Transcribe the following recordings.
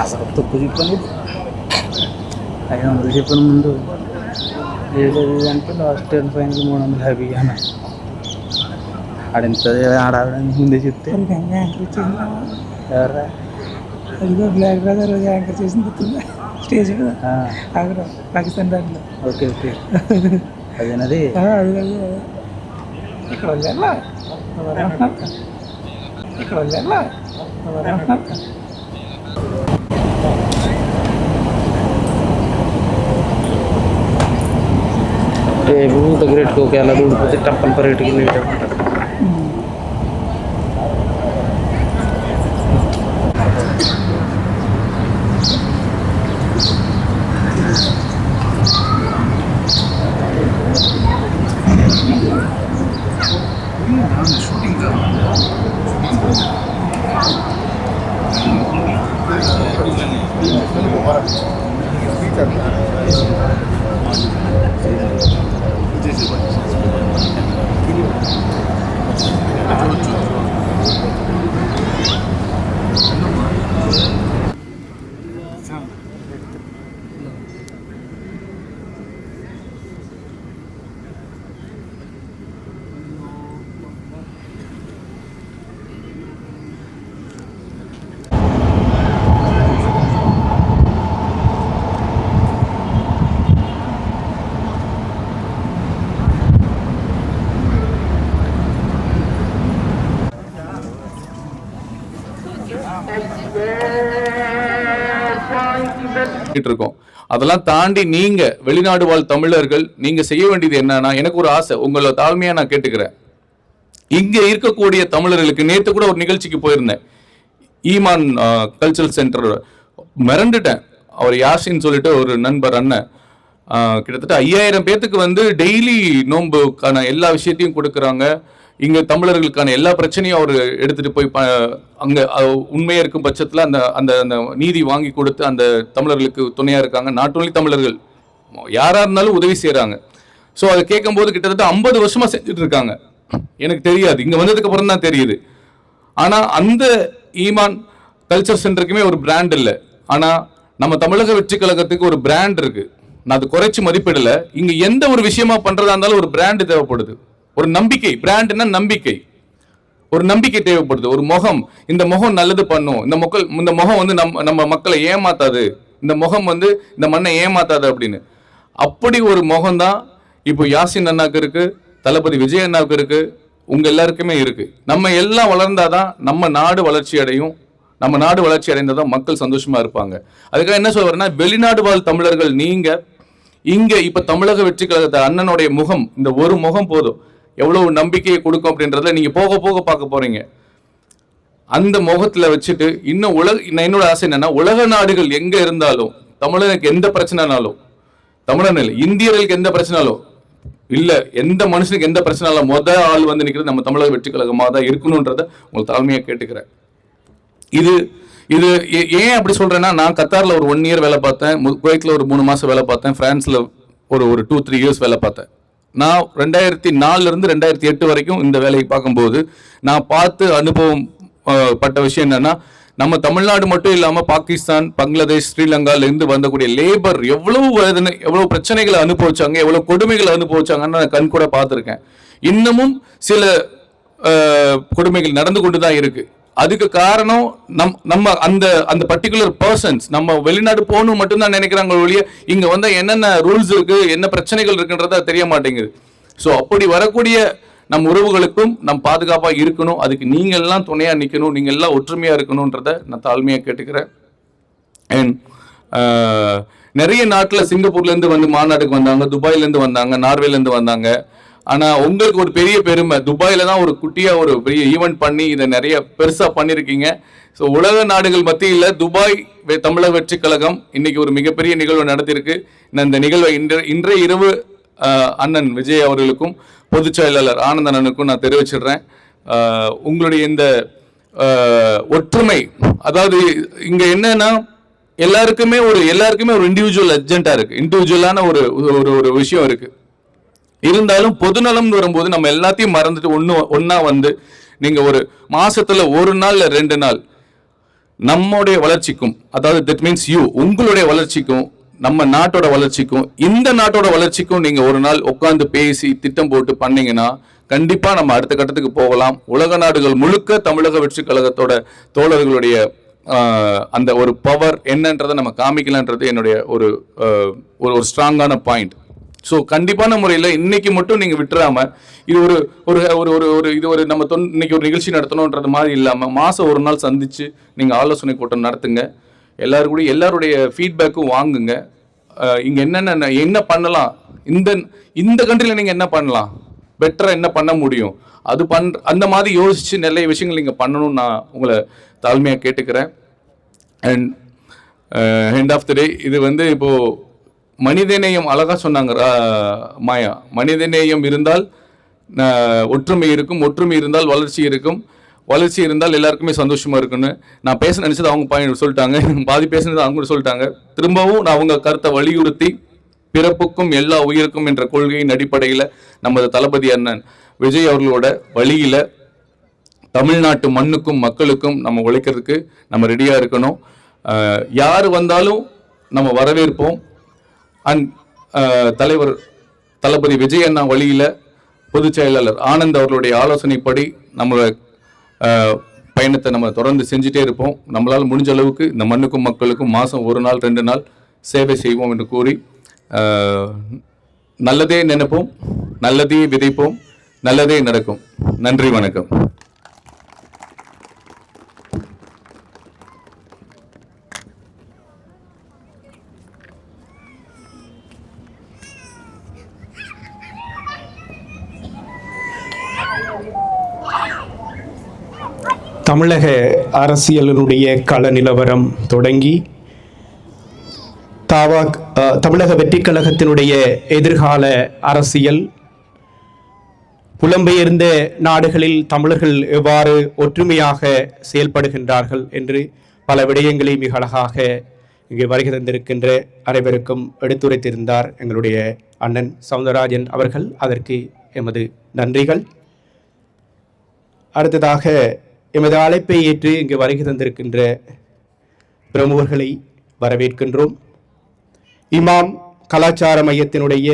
అసలు తప్పు చెప్పాను ఐదు వందలు చెప్పాను ముందు లేదు అంటే లాస్ట్ టెన్ ఫైనల్ మూడు వందలు హ్యాపీ అన్న ఆడింత ఆడాలని ముందే చెప్తే యాంకర్ ఎవరా అదిగో బ్లాక్ బ్రదర్ యాంకర్ చేసింది గుర్తుందా? స్టేజ్ మీద ఆ, పాకిస్తాన్ దాంట్లో ఓకే ఓకే అదేనది అదే అదే ഭൂതഗ്രേറ്റ് നോക്കിയാലും ടപ്പൻ പറയിട്ട് കിട്ടും இருக்கோம் அதெல்லாம் தாண்டி நீங்க வெளிநாடு வாழ் தமிழர்கள் நீங்க செய்ய வேண்டியது என்னன்னா எனக்கு ஒரு ஆசை. உங்களை தாழ்மையா நான் கேட்டுக்கிறேன். இங்க இருக்கக்கூடிய தமிழர்களுக்கு நேத்து கூட ஒரு நிகழ்ச்சிக்கு போயிருந்தேன். ஈமான் கல்ச்சரல் சென்டர் மிரண்டுட்டேன். அவர் யாசின்னு சொல்லிட்டு ஒரு நண்பர் அண்ணன். கிட்டத்தட்ட ஐயாயிரம் பேர்த்துக்கு வந்து டெய்லி நோன்புக்கான எல்லா விஷயத்தையும் கொடுக்குறாங்க. இங்க தமிழர்களுக்கான எல்லா பிரச்சனையும் அவர் எடுத்துட்டு போய் ப- அங்க உண்மையா இருக்கும் பட்சத்துல அந்த அந்த அந்த நீதி வாங்கி கொடுத்து அந்த தமிழர்களுக்கு துணையா இருக்காங்க. நாட் only தமிழர்கள் யாரா இருந்தாலும் உதவி செய்கிறாங்க ஸோ அதை கேட்கும்போது கிட்டத்தட்ட ஐம்பது வருஷமா செஞ்சுட்டு இருக்காங்க. எனக்கு தெரியாது. இங்க வந்ததுக்கு அப்புறம் தான் தெரியுது. ஆனா அந்த ஈமான் கல்ச்சர் சென்டருக்குமே ஒரு பிராண்ட் இல்லை. ஆனா நம்ம தமிழக வெற்றி கழகத்துக்கு ஒரு பிராண்ட் இருக்கு. நான் அது குறைச்சி மதிப்பிடல. இங்க எந்த ஒரு விஷயமா பண்றதா இருந்தாலும் ஒரு பிராண்ட் தேவைப்படுது. ஒரு நம்பிக்கை பிராண்ட்னா நம்பிக்கை. ஒரு நம்பிக்கை தேவைப்படுது ஒரு முகம். இந்த முகம் நல்லது பண்ணும். இந்த மக்கள் இந்த முகம் வந்து நம்ம நம்ம மக்களை ஏமாத்தாது. இந்த முகம் வந்து இந்த மண்ணை ஏமாத்தாது அப்படின்னு. அப்படி ஒரு முகம் தான் இப்போ யாசின் அண்ணாக்கு இருக்கு தளபதி விஜய் அண்ணாவுக்கு இருக்கு உங்க எல்லாருக்குமே இருக்கு. நம்ம எல்லாம் வளர்ந்தாதான் நம்ம நாடு வளர்ச்சி அடையும். நம்ம நாடு வளர்ச்சி அடைந்தாதான் மக்கள் சந்தோஷமா இருப்பாங்க. அதுக்காக என்ன சொல்ல வெளிநாடு வாழ் தமிழர்கள் நீங்க இங்க இப்ப தமிழக வெற்றி கழகத்தை அண்ணனுடைய முகம் இந்த ஒரு முகம் போதும். எவ்வளவு நம்பிக்கையை கொடுக்கும் அப்படின்றத நீங்கள் போக போக பார்க்க போகிறீங்க அந்த முகத்தில் வச்சுட்டு இன்னும் உலக என்னோட ஆசை என்னென்னா உலக நாடுகள் எங்கே இருந்தாலும் தமிழனுக்கு எந்த பிரச்சனைனாலும் தமிழன் இல்லை இந்தியர்களுக்கு எந்த பிரச்சனாலும் இல்லை எந்த மனுஷனுக்கு எந்த பிரச்சனாலும் மொதல் ஆள் வந்து நிற்கிறது நம்ம தமிழக வெற்றி கழகமாக தான் இருக்கணுன்றத உங்களுக்கு தாழ்மையாக கேட்டுக்கிறேன். இது இது ஏ- ஏன் அப்படி சொல்கிறேன்னா நான் கத்தாரில் ஒரு ஒன் இயர் வேலை பார்த்தேன் குவைத்தில் ஒரு மூணு மாதம் வேலை பார்த்தேன் ஃப்ரான்ஸில் ஒரு ஒரு டூ த்ரீ இயர்ஸ் வேலை பார்த்தேன். நான் ரெண்டாயிரத்தி நாலுலேருந்து ரெண்டாயிரத்தி எட்டு வரைக்கும் இந்த வேலையை பார்க்கும்போது நான் பார்த்து அனுபவம் பட்ட விஷயம் என்னென்னா நம்ம தமிழ்நாடு மட்டும் இல்லாமல் பாகிஸ்தான் பங்களாதேஷ் ஸ்ரீலங்காலேருந்து வந்தக்கூடிய லேபர் எவ்வளவு வேதனை எவ்வளோ பிரச்சனைகளை அனுபவிச்சாங்க எவ்வளோ கொடுமைகளை அனுபவிச்சாங்கன்னு நான் கண் கூட பார்த்துருக்கேன். இன்னமும் சில கொடுமைகள் நடந்து கொண்டு தான் இருக்குது அதுக்கு காரணம் நம் நம்ம அந்த அந்த பர்டிகுலர் பர்சன்ஸ் நம்ம வெளிநாடு போகணும் மட்டும்தான் நினைக்கிறாங்க ஒழிய இங்கே வந்தால் என்னென்ன ரூல்ஸ் இருக்குது என்ன பிரச்சனைகள் இருக்குன்றத தெரிய மாட்டேங்குது. ஸோ அப்படி வரக்கூடிய நம் உறவுகளுக்கும் நம் பாதுகாப்பாக இருக்கணும். அதுக்கு நீங்க எல்லாம் நிற்கணும் நிக்கணும். நீங்க எல்லாம் ஒற்றுமையாக இருக்கணும்ன்றத நான் தாழ்மையாக கேட்டுக்கிறேன். அண்ட் நிறைய நாட்டில் சிங்கப்பூர்லேருந்து வந்து மாநாட்டுக்கு வந்தாங்க துபாயிலேருந்து வந்தாங்க நார்வேலேருந்து வந்தாங்க. ஆனால் உங்களுக்கு ஒரு பெரிய பெருமை. துபாயில் தான் ஒரு குட்டியாக ஒரு பெரிய ஈவெண்ட் பண்ணி இதை நிறைய பெருசாக பண்ணியிருக்கீங்க ஸோ உலக நாடுகள் மத்தியில் துபாய் வெ- தமிழக வெற்றி கழகம் இன்னைக்கு ஒரு மிகப்பெரிய நிகழ்வு நடத்தியிருக்கு. நான் இந்த நிகழ்வை இன்று இன்றைய இரவு அண்ணன் விஜய் அவர்களுக்கும் பொதுச் செயலாளர் ஆனந்த் அண்ணனுக்கும் நான் தெரிவிச்சிடுறேன். உங்களுடைய இந்த ஒற்றுமை அதாவது இங்கே என்னன்னா எல்லாருக்குமே ஒரு எல்லாருக்குமே ஒரு இண்டிவிஜுவல் அர்ஜென்ட்டாக இருக்குது இண்டிவிஜுவலான ஒரு ஒரு ஒரு விஷயம் இருக்குது இருந்தாலும் பொதுநலம்னு வரும்போது நம்ம எல்லாத்தையும் மறந்துட்டு ஒன்று ஒன்றா வந்து நீங்கள் ஒரு மாசத்துல ஒரு நாள் இல்லை ரெண்டு நாள் நம்முடைய வளர்ச்சிக்கும் அதாவது தட் மீன்ஸ் யூ உங்களுடைய வளர்ச்சிக்கும் நம்ம நாட்டோட வளர்ச்சிக்கும் இந்த நாட்டோட வளர்ச்சிக்கும் நீங்க ஒரு நாள் உட்காந்து பேசி திட்டம் போட்டு பண்ணீங்கன்னா கண்டிப்பா நம்ம அடுத்த கட்டத்துக்கு போகலாம். உலக நாடுகள் முழுக்க தமிழக வெற்றி கழகத்தோட தோழர்களுடைய அந்த ஒரு பவர் என்னன்றதை நம்ம காமிக்கலான்றது என்னுடைய ஒரு ஒரு ஒரு ஸ்ட்ராங்கான பாயிண்ட் ஸோ கண்டிப்பான முறையில் இன்னைக்கு மட்டும் நீங்கள் விட்டுறாம இது ஒரு ஒரு ஒரு ஒரு ஒரு இது ஒரு நம்ம தொன் இன்னைக்கு ஒரு நிகழ்ச்சி நடத்தணுன்றது மாதிரி இல்லாமல் மாதம் ஒரு நாள் சந்திச்சு நீங்கள் ஆலோசனை கூட்டம் நடத்துங்க. எல்லாரும் கூட எல்லாருடைய ஃபீட்பேக்கும் வாங்குங்க. இங்கே என்னென்ன என்ன பண்ணலாம்? இந்த இந்த கண்ட்ரியில் நீங்கள் என்ன பண்ணலாம்? பெட்டராக என்ன பண்ண முடியும்? அது பண் அந்த மாதிரி யோசித்து நிறைய விஷயங்கள் நீங்கள் பண்ணணும்னு நான் உங்களை தாழ்மையாக கேட்டுக்கிறேன். அண்ட் ஹெண்ட் ஆஃப் த டே இது வந்து இப்போது மனிதநேயம் அழகா சொன்னாங்க ரா- மாயா. மனிதநேயம் இருந்தால் ஒற்றுமை இருக்கும் ஒற்றுமை இருந்தால் வளர்ச்சி இருக்கும். வளர்ச்சி இருந்தால் எல்லாருக்குமே சந்தோஷமா இருக்குன்னு நான் பேச நினைச்சது அவங்க பாயிண்ட் சொல்லிட்டாங்க. பாதி பேசுனது அவங்க சொல்லிட்டாங்க. திரும்பவும் நான் அவங்க கருத்தை வலியுறுத்தி பிறப்புக்கும் எல்லா உயிருக்கும் என்ற கொள்கையின் அடிப்படையில் நமது தளபதி அண்ணன் விஜய் அவர்களோட வழியில் தமிழ்நாட்டு மண்ணுக்கும் மக்களுக்கும் நம்ம உழைக்கிறதுக்கு நம்ம ரெடியாக இருக்கணும். யார் வந்தாலும் நம்ம வரவேற்போம். அண்ட் தலைவர் தளபதி விஜய் அண்ணா வழியில் பொதுச் செயலாளர் ஆனந்த் அவர்களுடைய ஆலோசனைப்படி நம்மளோட பயணத்தை நம்ம தொடர்ந்து செஞ்சுட்டே இருப்போம். நம்மளால் முடிஞ்ச அளவுக்கு இந்த மண்ணுக்கும் மக்களுக்கும் மாதம் ஒரு நாள் ரெண்டு நாள் சேவை செய்வோம் என்று கூறி நல்லதே நினைப்போம் நல்லதே விதைப்போம் நல்லதே நடக்கும். நன்றி வணக்கம். தமிழக அரசியலினுடைய கள நிலவரம் தொடங்கி தாவா தமிழக வெற்றிக் கழகத்தினுடைய எதிர்கால அரசியல் புலம்பெயர்ந்த நாடுகளில் தமிழர்கள் எவ்வாறு ஒற்றுமையாக செயல்படுகின்றார்கள் என்று பல விடயங்களை மிக அழகாக இங்கே வருகை தந்திருக்கின்ற அனைவருக்கும் எடுத்துரைத்திருந்தார் எங்களுடைய அண்ணன் சவுந்தரராஜன் அவர்கள். அதற்கு எமது நன்றிகள். அடுத்ததாக எமது அழைப்பை ஏற்று இங்கு வருகை தந்திருக்கின்ற பிரமுகர்களை வரவேற்கின்றோம். இமாம் கலாச்சார மையத்தினுடைய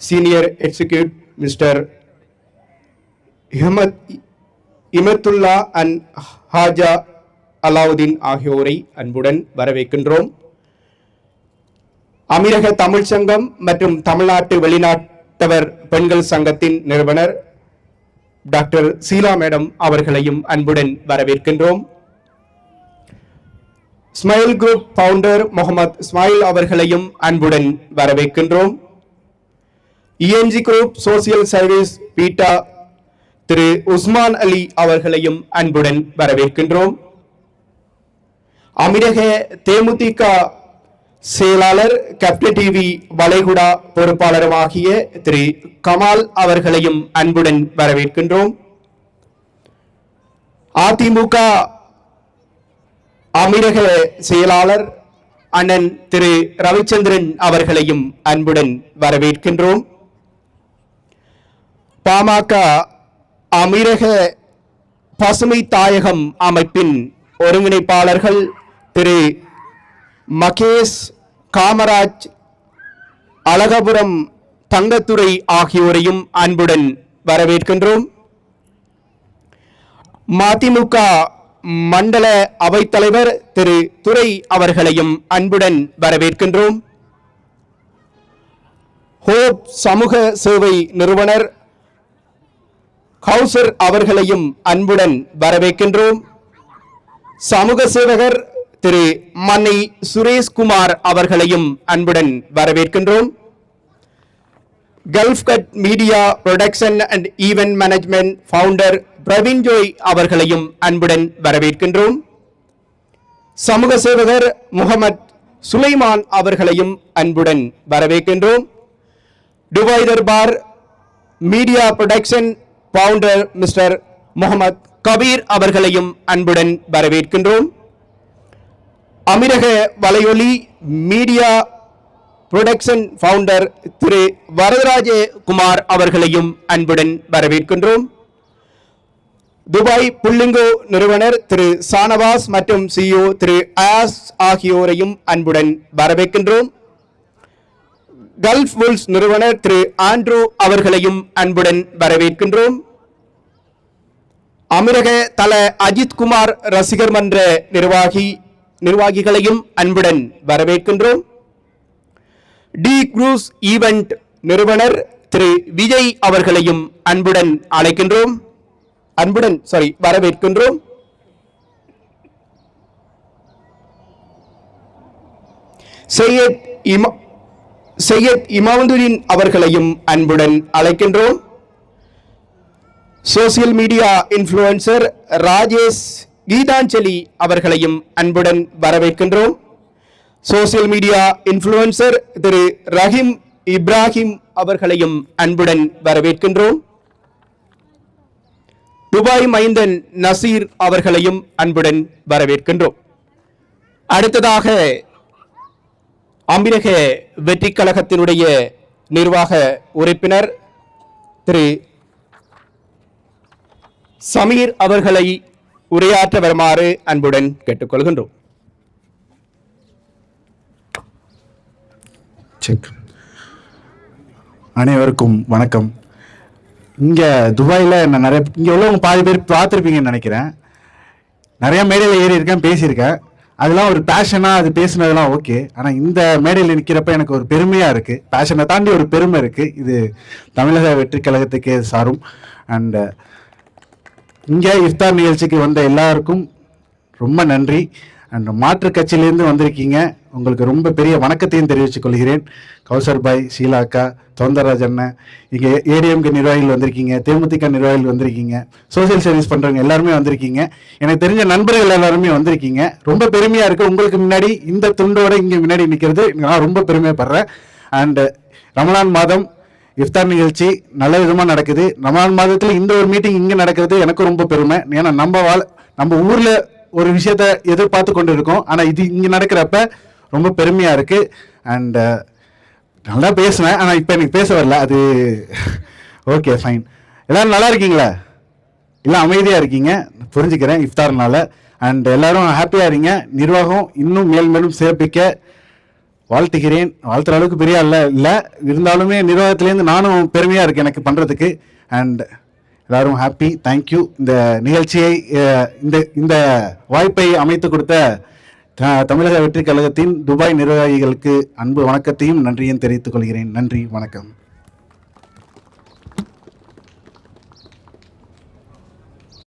senior execute mister Hamad Imathullah and Haja Alauddin ஆகியோரை அன்புடன் வரவேற்கின்றோம். அமீரக தமிழ் சங்கம் மற்றும் தமிழ்நாட்டு வெளிநாட்டவர் பெண்கள் சங்கத்தின் நிறுவனர் டாக்டர் சீலா மேடம் அவர்களையும் அன்புடன் வரவேற்கின்றோம். Smile group founder Mohammed Ismail அவர்களையும் அன்புடன் வரவேற்கின்றோம். இஎன்ஜி குரூப் சோசியல் சர்வீஸ் பீட்டா திரு உஸ்மான் அலி அவர்களையும் அன்புடன் வரவேற்கின்றோம். அமிரக தேமுதிக செயலாளர் கேப்டன் டிவி வளைகுடா பொறுப்பாளருமாகிய திரு கமால் அவர்களையும் அன்புடன் வரவேற்கின்றோம். அதிமுக அமீரக செயலாளர் அண்ணன் திரு ரவிச்சந்திரன் அவர்களையும் அன்புடன் வரவேற்கின்றோம். பாமக அமீரக பசுமை தாயகம் அமைப்பின் ஒருங்கிணைப்பாளர்கள் திரு மகேஷ் காமராஜ் அழகபுரம் தங்கத்துறை ஆகியோரையும் அன்புடன் வரவேற்கின்றோம். மதிமுக மண்டல அவைத்தலைவர் திரு துரை அவர்களையும் அன்புடன் வரவேற்கின்றோம். ஹோப் சமூக சேவை நிறுவனர் கௌசர் அவர்களையும் அன்புடன் வரவேற்கின்றோம். சமூக சேவகர் திரு மன்னை சுரேஷ்குமார் அவர்களையும் அன்புடன் வரவேற்கின்றோம். Gulf cut media production and event management founder Praveen Joy அவர்களையும் அன்புடன் வரவேற்கின்றோம். சமூக சேவகர் முகமது சுலைமான் அவர்களையும் அன்புடன் வரவேற்கின்றோம். Dubai Darbar media production founder mister Mohammed Kabir அவர்களையும் அன்புடன் வரவேற்கின்றோம். அமீரக வலையொலி media production founder Thiru Varadaraja Kumar அவர்களையும் அன்புடன் வரவேற்கின்றோம். துபாய் புல்லிங்கோ நிறுவனர் திரு சானவாஸ் மற்றும் சிஇஓ திரு ஆஸ் ஆகியோரையும் அன்புடன் வரவேற்கின்றோம். கல்ஃப் புல்ஸ் நிறுவனர் திரு ஆண்ட்ரூ அவர்களையும் அன்புடன் வரவேற்கின்றோம். அமிரக தல அஜித் குமார் ரசிகர் மன்ற நிர்வாகி நிர்வாகிகளையும் அன்புடன் வரவேற்கின்றோம். டி குரூஸ் ஈவெண்ட் நிறுவனர் திரு விஜய் அவர்களையும் அன்புடன் அழைக்கின்றோம். அன்புடன் சாரி வரவேற்கின்றோம். சையத் இமா சையத் இமாமுதுதீன் அவர்களையும் அன்புடன் அழைக்கின்றோம். Social media influencer Rajesh Geethanjali அவர்களையும் அன்புடன் வரவேற்கின்றோம். Social media influencer Thiru Rahim Ibrahim அவர்களையும் அன்புடன் வரவேற்கின்றோம். துபாய் மைந்தன் நசீர் அவர்களையும் அன்புடன் வரவேற்கின்றோம். அடுத்ததாக அம்பிரக வெற்றி கழகத்தினுடைய நிர்வாக உறுப்பினர் திரு சமீர் அவர்களை உரையாற்ற வருமாறு அன்புடன் கேட்டுக்கொள்கின்றோம். அனைவருக்கும் வணக்கம். இங்கே துபாயில் நான் நிறைய இங்கே உள்ளவங்க பாதி பேர் பார்த்துருப்பீங்கன்னு நினைக்கிறேன். நிறைய மேடையில் ஏறி இருக்கேன் பேசியிருக்கேன். அதெல்லாம் ஒரு பேஷனாக அது பேசுனதெல்லாம் ஓகே ஆனால் இந்த மேடையில் நிற்கிறப்ப எனக்கு ஒரு பெருமையாக இருக்குது பேஷனை தாண்டி ஒரு பெருமை இருக்குது இது தமிழக வெற்றி கழகத்துக்கே சாரும். அண்டு இங்கே இஃப்தார் நிகழ்ச்சிக்கு வந்த எல்லாருக்கும் ரொம்ப நன்றி. அண்ட் மாற்று கட்சியிலேருந்து வந்திருக்கீங்க. உங்களுக்கு ரொம்ப பெரிய வணக்கத்தையும் தெரிவித்துக் கொள்கிறேன். கௌசர் பாய் ஷீலா அக்கா சௌந்தரராஜ் அண்ணன் இங்கே ஏடிஎம்கே நிர்வாகிகள் வந்திருக்கீங்க தேமுதிக நிர்வாகிகள் வந்திருக்கீங்க சோசியல் சர்வீஸ் பண்ணுறவங்க எல்லாருமே வந்திருக்கீங்க. எனக்கு தெரிஞ்ச நண்பர்கள் எல்லாருமே வந்திருக்கீங்க. ரொம்ப பெருமையாக இருக்குது உங்களுக்கு முன்னாடி இந்த துண்டோட இங்கே முன்னாடி நிற்கிறது நான் ரொம்ப பெருமைப்படுறேன். அண்டு ரமலான் மாதம் இஃப்தார் நிகழ்ச்சி நல்ல விதமாக நடக்குது. ரமலான் மாதத்தில் இந்த ஒரு மீட்டிங் இங்கே நடக்கிறது எனக்கு ரொம்ப பெருமை. ஏன்னா நம்ம வாழ் நம்ம ஊரில் ஒரு விஷயத்த எதிர்பார்த்து கொண்டு இருக்கோம் ஆனால் இது இங்கே நடக்கிறப்ப ரொம்ப பெருமையாக இருக்குது அண்டு uh, நல்லா பேசுனேன் ஆனால் இப்போ எனக்கு பேச வரல. அது ஓகே ஃபைன் எல்லோரும் நல்லா இருக்கீங்களா? எல்லாம் அமைதியாக இருக்கீங்க? புரிஞ்சுக்கிறேன் இஃப்தார்னால. அண்ட் எல்லோரும் ஹாப்பியாக இருங்க. நிர்வாகம் இன்னும் மேல் மேலும் சிறப்பிக்க வாழ்த்துகிறேன். வாழ்த்துற அளவுக்கு பெரிய அல்ல இல்லை. இருந்தாலுமே நிர்வாகத்திலேருந்து நானும் பெருமையாக இருக்கேன் எனக்கு பண்ணுறதுக்கு அண்ட் எல்லாரும் ஹாப்பி தேங்க்யூ இந்த நிகழ்ச்சியை இந்த இந்த வாய்ப்பை அமைத்து கொடுத்த த- தமிழக வெற்றி கழகத்தின் துபாய் நிர்வாகிகளுக்கு அன்பு வணக்கத்தையும் நன்றியும் தெரிவித்துக் கொள்கிறேன். நன்றி. வணக்கம்.